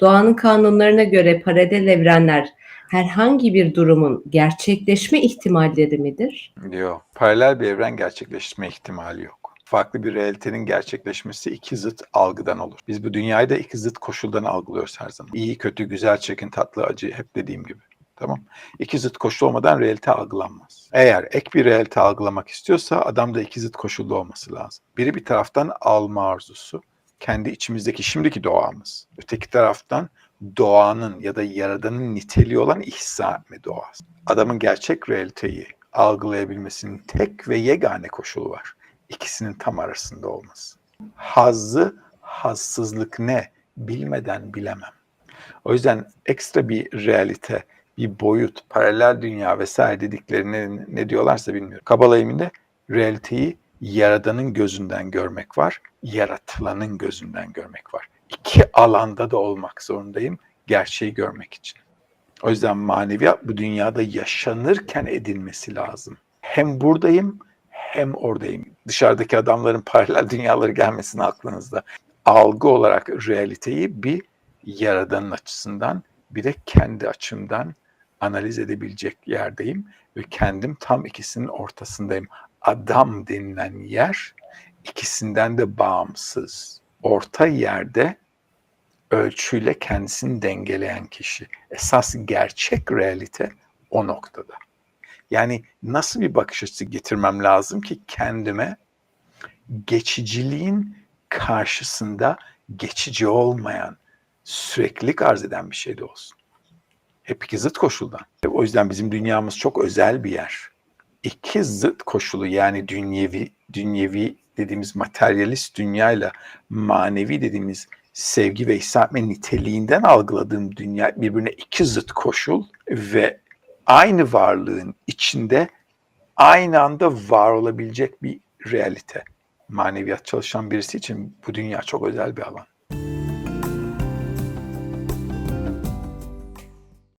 Doğanın kanunlarına göre paralel evrenler herhangi bir durumun gerçekleşme ihtimalleri midir? Yok. Paralel bir evren gerçekleşme ihtimali yok. Farklı bir realitenin gerçekleşmesi iki zıt algıdan olur. Biz bu dünyayı da iki zıt koşuldan algılıyoruz her zaman. İyi, kötü, güzel, çirkin, tatlı, acı hep dediğim gibi. Tamam. İki zıt koşul olmadan realite algılanmaz. Eğer ek bir realite algılamak istiyorsa adamda iki zıt koşulda olması lazım. Biri bir taraftan alma arzusu, kendi içimizdeki şimdiki doğamız. Öteki taraftan doğanın ya da yaradanın niteliği olan ihsa etme doğası. Adamın gerçek realiteyi algılayabilmesinin tek ve yegane koşulu var. İkisinin tam arasında olması. Hazzı, hassızlık ne bilmeden bilemem. O yüzden ekstra bir realite, bir boyut, paralel dünya vesaire dediklerini ne diyorlarsa bilmiyorum. Kabala ilminde realiteyi yaradanın gözünden görmek var, yaratılanın gözünden görmek var. İki alanda da olmak zorundayım gerçeği görmek için. O yüzden maneviyat bu dünyada yaşanırken edilmesi lazım. Hem buradayım hem oradayım. Dışarıdaki adamların paralel dünyaları gelmesin aklınızda. Algı olarak realiteyi bir yaradanın açısından bir de kendi açımdan analiz edebilecek yerdeyim ve kendim tam ikisinin ortasındayım. Adam denilen yer ikisinden de bağımsız. Orta yerde ölçüyle kendisini dengeleyen kişi. Esas gerçek realite o noktada. Yani nasıl bir bakış açısı getirmem lazım ki kendime geçiciliğin karşısında geçici olmayan, süreklilik arz eden bir şey de olsun. Hep iki zıt koşuldan. O yüzden bizim dünyamız çok özel bir yer. İki zıt koşulu yani dünyevi, dünyevi dediğimiz materyalist dünyayla manevi dediğimiz sevgi ve ihsan etme niteliğinden algıladığım dünya birbirine iki zıt koşul ve aynı varlığın içinde aynı anda var olabilecek bir realite. Maneviyat çalışan birisi için bu dünya çok özel bir alan.